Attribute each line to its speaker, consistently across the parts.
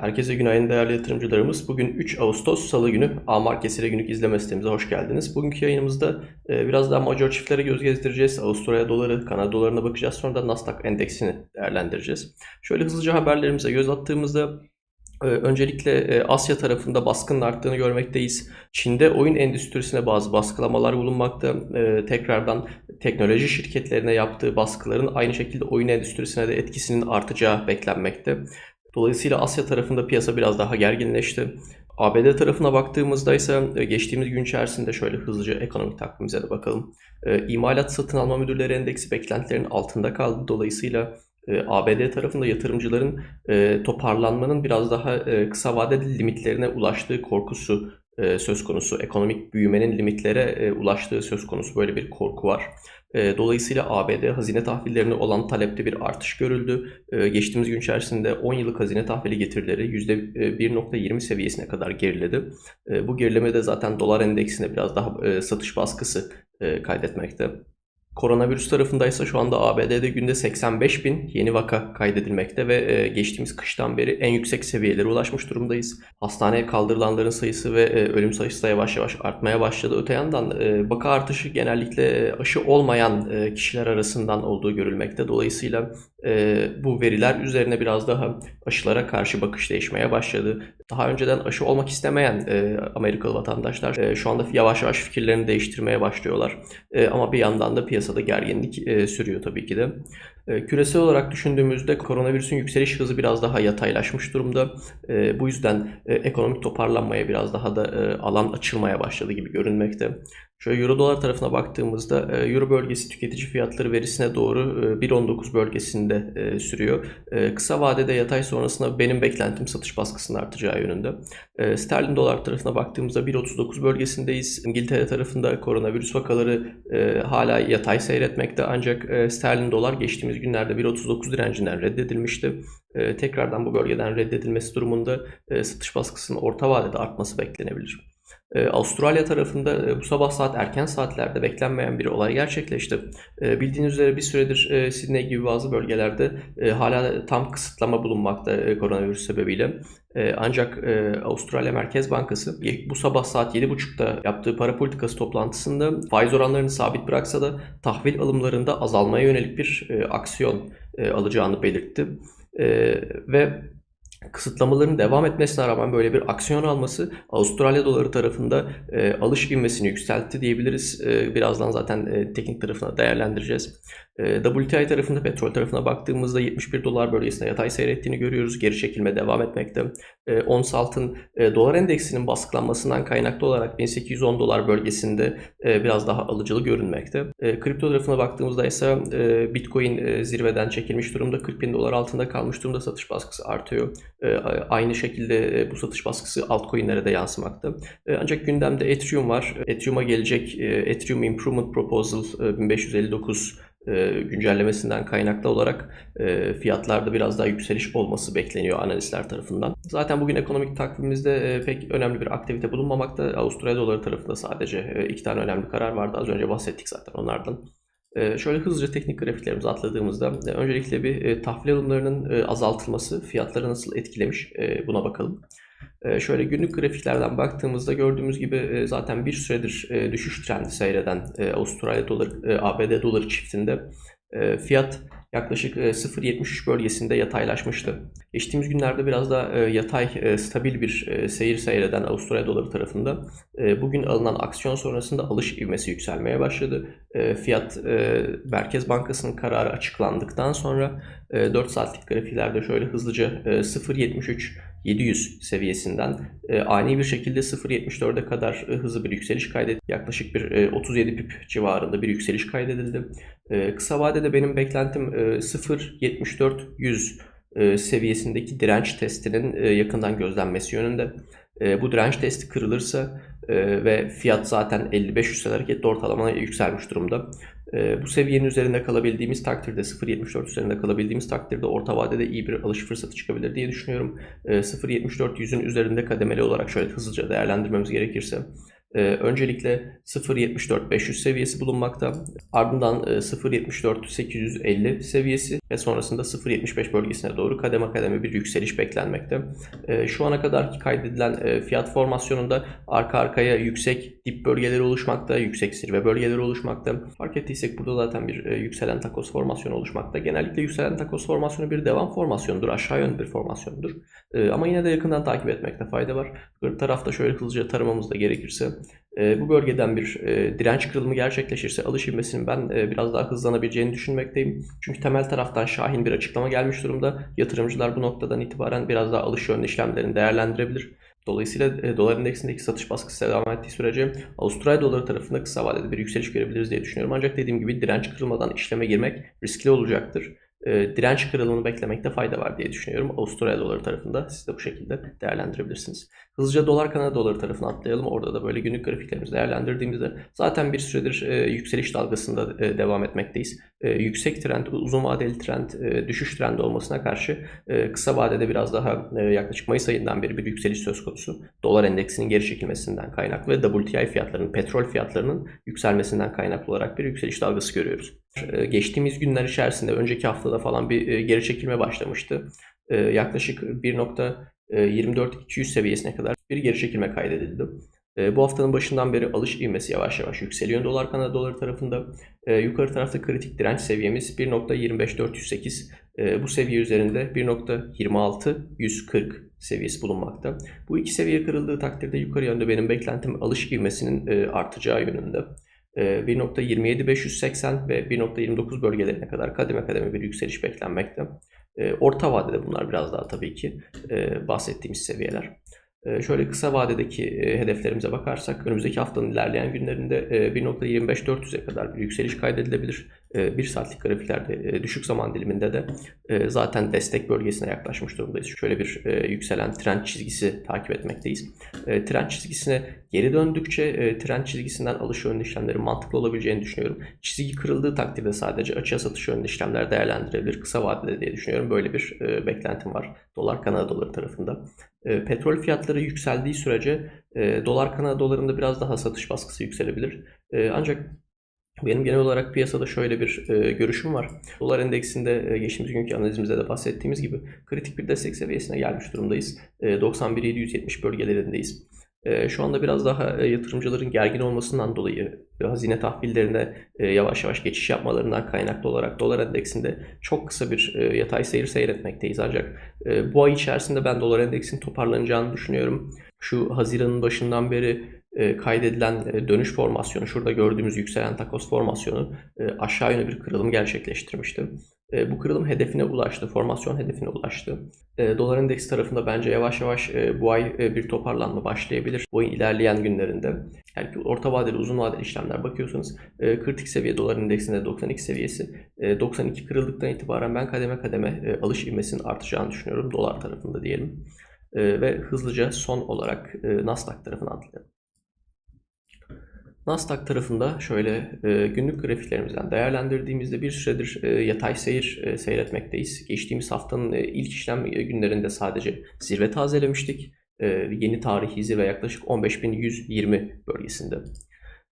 Speaker 1: Herkese günaydın değerli yatırımcılarımız. Bugün 3 Ağustos Salı günü A Markesi'yle günlük izleme sitemize hoş geldiniz. Bugünkü yayınımızda e, biraz daha major çiftlere göz gezdireceğiz. Avustralya doları, Kanada dolarına bakacağız. Sonra da Nasdaq endeksini değerlendireceğiz. Şöyle hızlıca haberlerimize göz attığımızda e, öncelikle e, Asya tarafında baskının arttığını görmekteyiz. Çin'de oyun endüstrisine bazı baskılamalar bulunmakta. Tekrardan teknoloji şirketlerine yaptığı baskıların aynı şekilde oyun endüstrisine de etkisinin artacağı beklenmekte. Dolayısıyla Asya tarafında piyasa biraz daha gerginleşti. ABD tarafına baktığımızda ise e, geçtiğimiz gün içerisinde şöyle hızlıca ekonomik takvimimize de bakalım. E, imalat satın alma müdürleri endeksi beklentilerin altında kaldı. Dolayısıyla e, ABD tarafında yatırımcıların toparlanmanın biraz daha kısa vadeli limitlerine ulaştığı korkusu söz konusu. Ekonomik büyümenin limitlere ulaştığı söz konusu böyle bir korku var. Dolayısıyla ABD hazine tahvillerine olan talepte bir artış görüldü. Geçtiğimiz gün içerisinde 10 yıllık hazine tahvili getirileri %1.20 seviyesine kadar geriledi. Bu gerileme de zaten dolar endeksine biraz daha satış baskısı kaydetmekte. Koronavirüs tarafındaysa şu anda ABD'de günde 85 bin yeni vaka kaydedilmekte ve e, geçtiğimiz kıştan beri en yüksek seviyelere ulaşmış durumdayız. Hastaneye kaldırılanların sayısı ve e, ölüm sayısı da yavaş yavaş artmaya başladı. Öte yandan e, vaka artışı genellikle aşı olmayan kişiler arasından olduğu görülmekte. Dolayısıyla bu veriler üzerine biraz daha aşılara karşı bakış değişmeye başladı. Daha önceden aşı olmak istemeyen Amerikalı vatandaşlar şu anda yavaş yavaş fikirlerini değiştirmeye başlıyorlar. Ama bir yandan da piyasa piyasada gerginlik e, sürüyor tabii ki de. E, küresel olarak düşündüğümüzde koronavirüsün yükseliş hızı biraz daha yataylaşmış durumda. E, bu yüzden e, ekonomik toparlanmaya biraz daha da e, alan açılmaya başladı gibi görünmekte. Şöyle Euro dolar tarafına baktığımızda e, Euro bölgesi tüketici fiyatları verisine doğru 1.19 e, bölgesinde e, sürüyor. Kısa vadede yatay sonrasında benim beklentim satış baskısının artacağı yönünde. Sterlin dolar tarafına baktığımızda 1.39 bölgesindeyiz. İngiltere tarafında koronavirüs vakaları hala yatay seyretmekte ancak sterlin dolar geçtiğimiz günlerde 1.39 direncinden reddedilmişti. Tekrardan bu bölgeden reddedilmesi durumunda satış baskısının orta vadede artması beklenebilir. Ee, Avustralya tarafında e, bu sabah saat erken saatlerde beklenmeyen bir olay gerçekleşti. Ee, bildiğiniz üzere bir süredir e, Sydney gibi bazı bölgelerde e, hala tam kısıtlama bulunmakta koronavirüs sebebiyle. Ancak Avustralya Merkez Bankası bu sabah saat 7.30'da yaptığı para politikası toplantısında faiz oranlarını sabit bıraksa da tahvil alımlarında azalmaya yönelik bir aksiyon alacağını belirtti. Ve kısıtlamaların devam etmesine rağmen böyle bir aksiyon alması Avustralya doları tarafında e, alış ivmesini yükseltti diyebiliriz. E, birazdan zaten e, teknik tarafına değerlendireceğiz. E, WTI tarafında petrol tarafına baktığımızda 71 dolar bölgesinde yatay seyrettiğini görüyoruz. Geri çekilme devam etmekte. E, ons altın e, dolar endeksinin baskılanmasından kaynaklı olarak 1810 dolar bölgesinde e, biraz daha alıcılı görünmekte. E, kripto tarafına baktığımızda ise e, Bitcoin zirveden çekilmiş durumda 40 bin dolar altında kalmış durumda satış baskısı artıyor. Aynı şekilde bu satış baskısı altcoin'lere de yansımakta. Ancak gündemde Ethereum var. Ethereum'a gelecek Ethereum Improvement Proposal e, 1559 e, güncellemesinden kaynaklı olarak e, fiyatlarda biraz daha yükseliş olması bekleniyor analistler tarafından. Zaten bugün ekonomik takvimimizde e, pek önemli bir aktivite bulunmamakta. Avustralya doları tarafında sadece iki tane önemli karar vardı. Az önce bahsettik zaten onlardan. Şöyle hızlıca teknik grafiklerimizi atladığımızda öncelikle bir tahvil alımlarının azaltılması fiyatları nasıl etkilemiş buna bakalım. Ee, şöyle günlük grafiklerden baktığımızda gördüğümüz gibi e, zaten bir süredir e, düşüş trendi seyreden e, Avustralya doları, ABD doları çiftinde fiyat yaklaşık 0.73 bölgesinde yataylaşmıştı. Geçtiğimiz günlerde biraz da yatay, stabil bir seyir seyreden Avustralya doları tarafında bugün alınan aksiyon sonrasında alış ivmesi yükselmeye başladı. Fiyat Merkez Bankası'nın kararı açıklandıktan sonra 4 saatlik grafiklerde şöyle hızlıca 0.73 700 seviyesinden e, ani bir şekilde 0.74'e kadar e, hızlı bir yükseliş kaydedildi. Yaklaşık bir e, 37 pip civarında bir yükseliş kaydedildi. E, kısa vadede benim beklentim e, 0.74-100 e, seviyesindeki direnç testinin e, yakından gözlenmesi yönünde. E, bu direnç testi kırılırsa e, ve fiyat zaten 55 üstel hareketli ortalamaya yükselmiş durumda. E, bu seviyenin üzerinde kalabildiğimiz takdirde 0.74 üzerinde kalabildiğimiz takdirde orta vadede iyi bir alış fırsatı çıkabilir diye düşünüyorum. E, 0.74 yüzün üzerinde kademeli olarak şöyle hızlıca değerlendirmemiz gerekirse E, öncelikle 0.74-500 seviyesi bulunmakta. Ardından e, 0.74-850 seviyesi ve sonrasında 0.75 bölgesine doğru kademe kademe bir yükseliş beklenmekte. E, şu ana kadar kaydedilen e, fiyat formasyonunda arka arkaya yüksek dip bölgeleri oluşmakta, yüksek zirve bölgeleri oluşmakta. Fark ettiysek burada zaten bir e, yükselen takos formasyonu oluşmakta. Genellikle yükselen takos formasyonu bir devam formasyonudur, aşağı yönlü bir formasyonudur. E, ama yine de yakından takip etmekte fayda var. Bir tarafta şöyle hızlıca taramamız da gerekirse e, bu bölgeden bir e, direnç kırılımı gerçekleşirse alış ivmesinin ben e, biraz daha hızlanabileceğini düşünmekteyim. Çünkü temel taraftan şahin bir açıklama gelmiş durumda. Yatırımcılar bu noktadan itibaren biraz daha alış yönlü işlemlerini değerlendirebilir. Dolayısıyla e, dolar endeksindeki satış baskısı devam ettiği sürece Avustralya doları tarafında kısa vadede bir yükseliş görebiliriz diye düşünüyorum. Ancak dediğim gibi direnç kırılmadan işleme girmek riskli olacaktır. E, direnç kırılımını beklemekte fayda var diye düşünüyorum. Avustralya doları tarafında siz de bu şekilde değerlendirebilirsiniz. Hızlıca dolar Kanada doları tarafına atlayalım. Orada da böyle günlük grafiklerimizi değerlendirdiğimizde zaten bir süredir e, yükseliş dalgasında e, devam etmekteyiz. E, yüksek trend, uzun vadeli trend, e, düşüş trendi olmasına karşı e, kısa vadede biraz daha e, yaklaşık Mayıs ayından beri bir yükseliş söz konusu. Dolar endeksinin geri çekilmesinden kaynaklı ve WTI fiyatlarının, petrol fiyatlarının yükselmesinden kaynaklı olarak bir yükseliş dalgası görüyoruz. E, geçtiğimiz günler içerisinde önceki haftada falan bir e, geri çekilme başlamıştı. E, yaklaşık 1.24-200 seviyesine kadar bir geri çekilme kaydedildi. E, bu haftanın başından beri alış ivmesi yavaş yavaş yükseliyor dolar Kanada doları tarafında. E, yukarı tarafta kritik direnç seviyemiz 1.25408. E, bu seviye üzerinde 1.26140 seviyesi bulunmakta. Bu iki seviye kırıldığı takdirde yukarı yönde benim beklentim alış ivmesinin e, artacağı yönünde. 1.27580 ve 1.29 bölgelerine kadar kademe kademe bir yükseliş beklenmekte. Orta vadede bunlar biraz daha tabii ki bahsettiğimiz seviyeler. Şöyle kısa vadedeki hedeflerimize bakarsak önümüzdeki haftanın ilerleyen günlerinde 1.25400'e kadar bir yükseliş kaydedilebilir. 1 saatlik grafiklerde düşük zaman diliminde de zaten destek bölgesine yaklaşmış durumdayız. Şöyle bir yükselen trend çizgisi takip etmekteyiz. Trend çizgisine geri döndükçe trend çizgisinden alış yönlü işlemlerin mantıklı olabileceğini düşünüyorum. Çizgi kırıldığı takdirde sadece açığa satış yönlü işlemler değerlendirebilir kısa vadede diye düşünüyorum. Böyle bir beklentim var dolar Kanada doları tarafında. Petrol fiyatları yükseldiği sürece dolar Kanada dolarında biraz daha satış baskısı yükselebilir. Ancak benim genel olarak piyasada şöyle bir e, görüşüm var. Dolar endeksinde e, geçtiğimiz günkü analizimizde de bahsettiğimiz gibi kritik bir destek seviyesine gelmiş durumdayız. E, 91.770 bölgelerindeyiz. E, şu anda biraz daha e, yatırımcıların gergin olmasından dolayı e, hazine tahvillerine e, yavaş yavaş geçiş yapmalarından kaynaklı olarak dolar endeksinde çok kısa bir e, yatay seyir seyretmekteyiz. Ancak e, bu ay içerisinde ben dolar endeksin toparlanacağını düşünüyorum. Şu Haziran'ın başından beri e, kaydedilen e, dönüş formasyonu, şurada gördüğümüz yükselen takos formasyonu e, aşağı yönlü bir kırılım gerçekleştirmişti. Bu kırılım hedefine ulaştı, formasyon hedefine ulaştı. Dolar endeks tarafında bence yavaş yavaş bu ay bir toparlanma başlayabilir. Bu ayın ilerleyen günlerinde. Yani orta vadeli, uzun vadeli işlemler bakıyorsanız kritik seviye dolar endeksinde 92 seviyesi. 92 kırıldıktan itibaren ben kademe kademe alış ivmesinin artacağını düşünüyorum dolar tarafında diyelim. Ve hızlıca son olarak Nasdaq tarafına atlayalım. Nasdaq tarafında şöyle e, günlük grafiklerimizden değerlendirdiğimizde bir süredir e, yatay seyir e, seyretmekteyiz. Geçtiğimiz haftanın e, ilk işlem günlerinde sadece zirve tazelemiştik. E, yeni tarihi zirve yaklaşık 15.120 bölgesinde.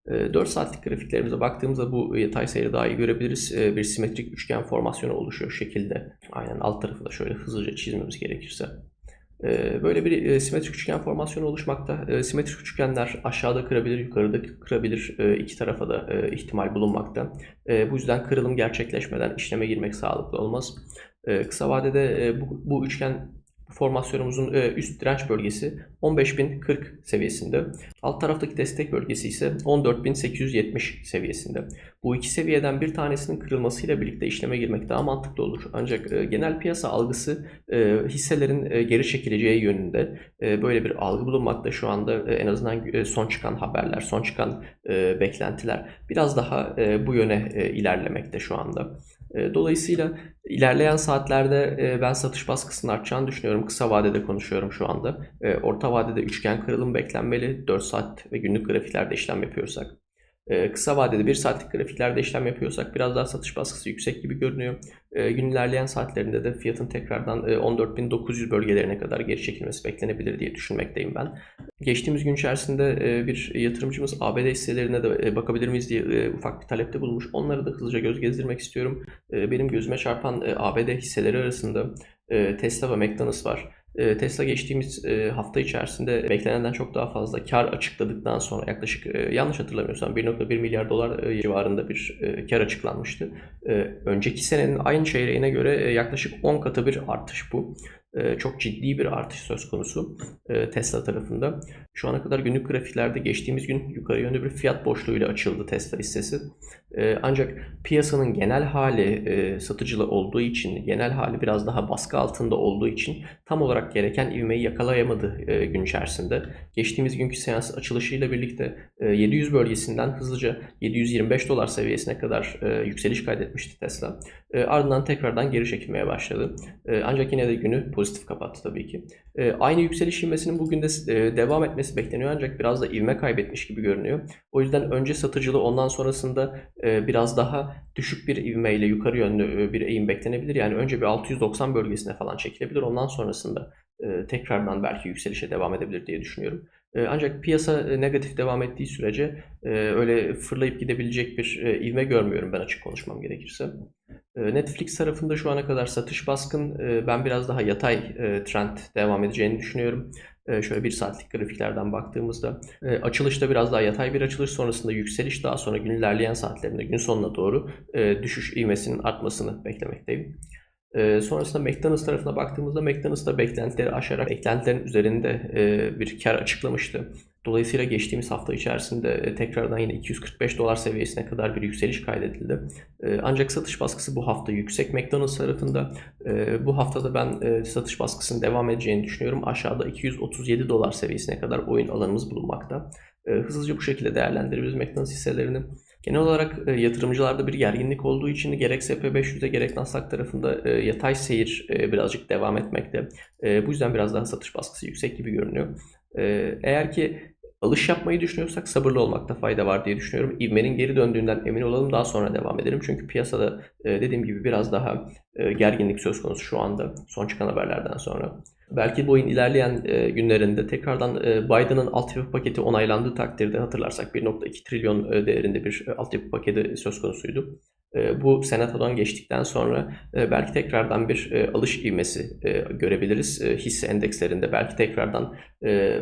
Speaker 1: 4 saatlik grafiklerimize baktığımızda bu yatay seyri daha iyi görebiliriz. Bir simetrik üçgen formasyonu oluşuyor şekilde. Aynen alt tarafı da şöyle hızlıca çizmemiz gerekirse. Ee, böyle bir e, simetrik üçgen formasyonu oluşmakta. Ee, simetrik üçgenler aşağıda kırabilir, yukarıda kırabilir. Ee, iki tarafa da e, ihtimal bulunmakta. Bu yüzden kırılım gerçekleşmeden işleme girmek sağlıklı olmaz. Kısa vadede e, bu üçgen formasyonumuzun e, üst direnç bölgesi 15.040 seviyesinde. Alt taraftaki destek bölgesi ise 14.870 seviyesinde. Bu iki seviyeden bir tanesinin kırılmasıyla birlikte işleme girmek daha mantıklı olur. Ancak e, genel piyasa algısı e, hisselerin geri çekileceği yönünde böyle bir algı bulunmakta şu anda en azından son çıkan haberler, son çıkan beklentiler biraz daha bu yöne ilerlemekte şu anda. Dolayısıyla ilerleyen saatlerde ben satış baskısının artacağını düşünüyorum. Kısa vadede konuşuyorum şu anda. Orta vadede üçgen kırılım beklenmeli. 4 saat ve günlük grafiklerde işlem yapıyorsak. E, kısa vadede 1 saatlik grafiklerde işlem yapıyorsak biraz daha satış baskısı yüksek gibi görünüyor. E, gün ilerleyen saatlerinde de fiyatın tekrardan e, 14.900 bölgelerine kadar geri çekilmesi beklenebilir diye düşünmekteyim ben. Geçtiğimiz gün içerisinde e, bir yatırımcımız ABD hisselerine de e, bakabilir miyiz diye e, ufak bir talepte bulunmuş. Onları da hızlıca göz gezdirmek istiyorum. E, Benim gözüme çarpan e, ABD hisseleri arasında e, Tesla ve McDonald's var. E, Tesla geçtiğimiz e, hafta içerisinde beklenenden çok daha fazla kar açıkladıktan sonra yaklaşık e, yanlış hatırlamıyorsam 1.1 milyar dolar e, civarında bir kar açıklanmıştı. Önceki senenin aynı çeyreğine göre yaklaşık 10 katı bir artış bu. E, Çok ciddi bir artış söz konusu e, Tesla tarafında. Şu ana kadar günlük grafiklerde geçtiğimiz gün yukarı yönlü bir fiyat boşluğuyla açıldı Tesla hissesi. E, Ancak piyasanın genel hali satıcılı olduğu için, genel hali biraz daha baskı altında olduğu için tam olarak gereken ivmeyi yakalayamadı gün içerisinde. Geçtiğimiz günkü seans açılışıyla birlikte e, 700 bölgesinden hızlıca 725 dolar seviyesine kadar yükseliş kaydetmişti Tesla. Ardından tekrardan geri çekilmeye başladı. Ancak yine de günü pozitif kapattı tabii ki. E, Aynı yükseliş ivmesinin bugün de e, devam etmesi bekleniyor ancak biraz da ivme kaybetmiş gibi görünüyor. O yüzden önce satıcılı ondan sonrasında e, biraz daha düşük bir ivmeyle yukarı yönlü e, bir eğim beklenebilir. Yani önce bir 690 bölgesine falan çekilebilir. Ondan sonrasında e, tekrardan belki yükselişe devam edebilir diye düşünüyorum. E, Ancak piyasa e, negatif devam ettiği sürece e, öyle fırlayıp gidebilecek bir e, ivme görmüyorum ben açık konuşmam gerekirse. E, Netflix tarafında şu ana kadar satış baskın. Ben biraz daha yatay trend devam edeceğini düşünüyorum. Şöyle bir saatlik grafiklerden baktığımızda açılışta biraz daha yatay bir açılış sonrasında yükseliş daha sonra gün ilerleyen saatlerinde gün sonuna doğru düşüş ivmesinin artmasını beklemekteyim. E, sonrasında McDonald's tarafına baktığımızda McDonald's da beklentileri aşarak beklentilerin üzerinde e, bir kar açıklamıştı. Dolayısıyla geçtiğimiz hafta içerisinde e, tekrardan yine 245 dolar seviyesine kadar bir yükseliş kaydedildi. E, Ancak satış baskısı bu hafta yüksek McDonald's tarafında. Bu haftada ben satış baskısının devam edeceğini düşünüyorum. Aşağıda 237 dolar seviyesine kadar oyun alanımız bulunmakta. Hızlıca bu şekilde değerlendirebiliriz McDonald's hisselerini. Genel olarak e, yatırımcılarda bir gerginlik olduğu için gerek SP500'e gerek Nasdaq tarafında e, yatay seyir e, birazcık devam etmekte. Bu yüzden biraz daha satış baskısı yüksek gibi görünüyor. Eğer ki alış yapmayı düşünüyorsak sabırlı olmakta fayda var diye düşünüyorum. İvmenin geri döndüğünden emin olalım daha sonra devam edelim. Çünkü piyasada dediğim gibi biraz daha gerginlik söz konusu şu anda son çıkan haberlerden sonra. Belki bu ayın ilerleyen e, günlerinde tekrardan e, Biden'ın altyapı paketi onaylandığı takdirde hatırlarsak 1.2 trilyon e, değerinde bir e, altyapı paketi söz konusuydu. E, Bu senatodan geçtikten sonra e, belki tekrardan bir e, alış ivmesi e, görebiliriz. Hisse endekslerinde belki tekrardan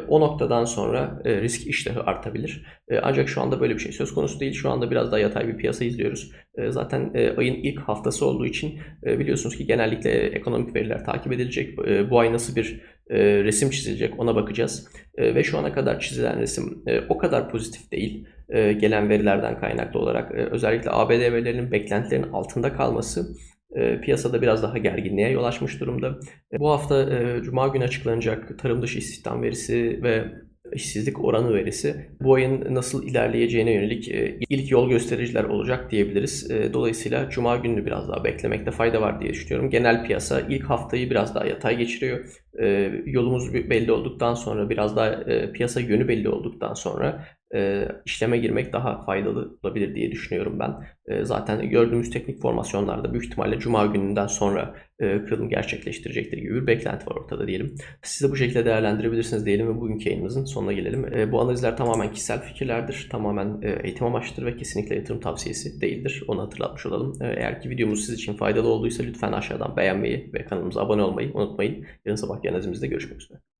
Speaker 1: o noktadan sonra risk iştahı artabilir. Ancak şu anda böyle bir şey söz konusu değil. Şu anda biraz daha yatay bir piyasa izliyoruz. Zaten ayın ilk haftası olduğu için biliyorsunuz ki genellikle ekonomik veriler takip edilecek. Bu ay nasıl bir resim çizilecek ona bakacağız. Ve şu ana kadar çizilen resim o kadar pozitif değil e, gelen verilerden kaynaklı olarak. E, Özellikle ABD verilerinin beklentilerin altında kalması e, piyasada biraz daha gerginliğe yol açmış durumda. Bu hafta Cuma günü açıklanacak tarım dışı istihdam verisi ve işsizlik oranı verisi bu ayın nasıl ilerleyeceğine yönelik ilk yol göstericiler olacak diyebiliriz. Dolayısıyla Cuma gününü biraz daha beklemekte fayda var diye düşünüyorum. Genel piyasa ilk haftayı biraz daha yatay geçiriyor. Yolumuz belli olduktan sonra biraz daha piyasa yönü belli olduktan sonra e, işleme girmek daha faydalı olabilir diye düşünüyorum ben. E, Zaten gördüğümüz teknik formasyonlarda büyük ihtimalle Cuma gününden sonra e, kırılım gerçekleştirecektir gibi bir beklenti var ortada diyelim. Siz de bu şekilde değerlendirebilirsiniz diyelim ve bugünkü yayınımızın sonuna gelelim. E, Bu analizler tamamen kişisel fikirlerdir, tamamen e, eğitim amaçlıdır ve kesinlikle yatırım tavsiyesi değildir. Onu hatırlatmış olalım. Eğer ki videomuz sizin için faydalı olduysa lütfen aşağıdan beğenmeyi ve kanalımıza abone olmayı unutmayın. Yarın sabah analizimizde görüşmek üzere.